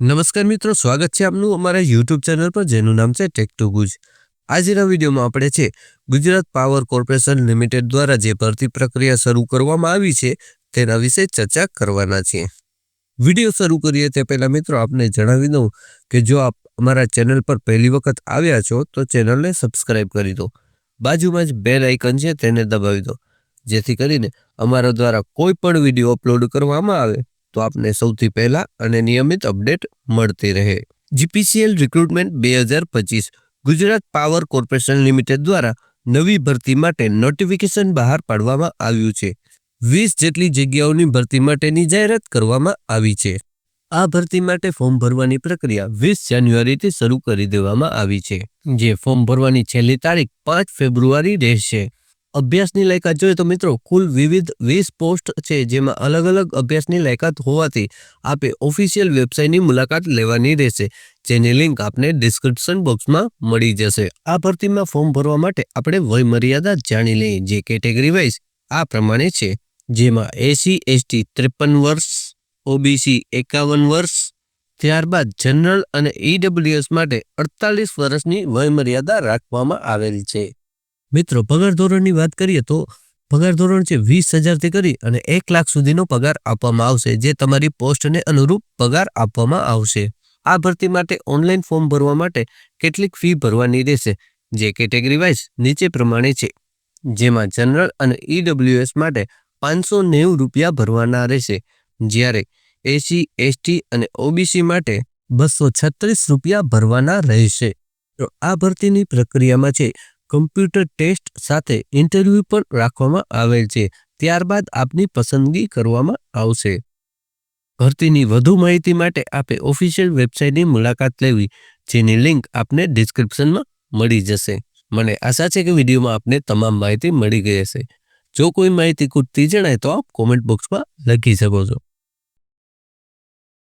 નમસ્કાર મિત્રો, સ્વાગત છે આપનું અમારા યુટ્યુબ ચેનલ પર, જેનું નામ છે ટેક ટુ ગુજ આજના વિડીયોમાં આપણે છે, ગુજરાત પાવર કોર્પોરેશન લિમિટેડ દ્વારા જે ભરતી પ્રક્રિયા શરૂ કરવામાં આવી છે, તેના વિશે ચર્ચા કરવાના છીએ. વીડિયો શરૂ કરીએ તે પહેલાં મિત્રો, આપને જણાવી દઉં કે જો આપ અમારા ચેનલ પર પહેલી વખત આવ્યા છો, તો ચેનલને સબસ્ક્રાઇબ કરી દો. બાજુમાં જ બેલ આઇકન છે, તેને દબાવી દો. જેથી કરીને અમારા દ્વારા કોઈ પણ વીડિયો અપલોડ કરવામાં આવે. તો આપને સૌથી પહેલા અને નિયમિત અપડેટ મળતી રહે. જીપીસીએલ રિક્રુટમેન્ટ બે હજાર પચીસ ગુજરાત પાવર કોર્પોરેશન લિમિટેડ દ્વારા નવી ભરતી માટે નોટિફિકેશન બહાર પાડવામાં આવ્યું છે. વીસ જેટલી જગ્યાઓની ભરતી માટેની જાહેરાત કરવામાં આવી છે. આ ભરતી માટે ફોર્મ ભરવાની પ્રક્રિયા વીસ જાન્યુઆરીથી શરૂ કરી દેવામાં આવી છે. જે ફોર્મ ભરવાની છેલ્લી તારીખ પાંચ ફેબ્રુઆરી રહેશે. અભ્યાસની લાયકાત જોઈએ તો મિત્રો, કુલ વિવિધ વીસ પોસ્ટ છે, જેમાં અલગ અલગ અભ્યાસની લાયકાત હોવાથી આપે ઓફિશિયલ વેબસાઇટની મુલાકાત લેવાની રહેશે, જેની લિંક આપને ડિસ્ક્રિપ્શન બોક્સમાં મળી જશે. આ ભરતીમાં ફોર્મ ભરવા માટે આપણે વય મર્યાદા જાણી લઈએ, જે કેટેગરી વાઇઝ આ પ્રમાણે છે. જેમાં એસી એસટી ત્રેપન વર્ષ, ઓબીસી એકાવન વર્ષ, ત્યારબાદ જનરલ અને ઈડબ્લ્યુએસ માટે અડતાલીસ વર્ષની વય મર્યાદા રાખવામાં આવેલ છે. મિત્રો, પગાર ધોરણની વાત કરીએ તો પગાર ધોરણ છે વીસ હજારથી કરી અને એક લાખ સુધીનો પગાર આપવામાં આવશે, જે તમારી પોસ્ટને અનુરૂપ પગાર આપવામાં આવશે. આ ભરતી માટે ઓનલાઈન ફોર્મ ભરવા માટે કેટલીક ફી ભરવાની રહેશે, જે કેટેગરી વાઇઝ નીચે પ્રમાણે છે. જેમાં જનરલ અને ઈડબ્લ્યુએસ માટે પાંચસો નેવું રૂપિયા ભરવાના રહેશે. જ્યારે એસી, એસટી અને ઓબીસી માટે બસો છત્રીસ રૂપિયા ભરવાના રહેશે. આ ભરતીની પ્રક્રિયામાં છે કમ્પ્યુટર ટેસ્ટ સાથે ઇન્ટરવ્યૂ પણ રાખવામાં આવેલ છે. ત્યારબાદ આપની પસંદગી કરવામાં આવશે. ભરતીની વધુ માહિતી માટે આપે ઓફિશિયલ વેબસાઇટની મુલાકાત લેવી, જેની લિંક આપને ડિસ્ક્રિપ્શનમાં મળી જશે. મને આશા છે કે વિડીયોમાં આપને તમામ માહિતી મળી ગઈ હશે. જો કોઈ માહિતી ખૂટતી જણાય તો આપ કોમેન્ટ બોક્સમાં લખી શકો છો.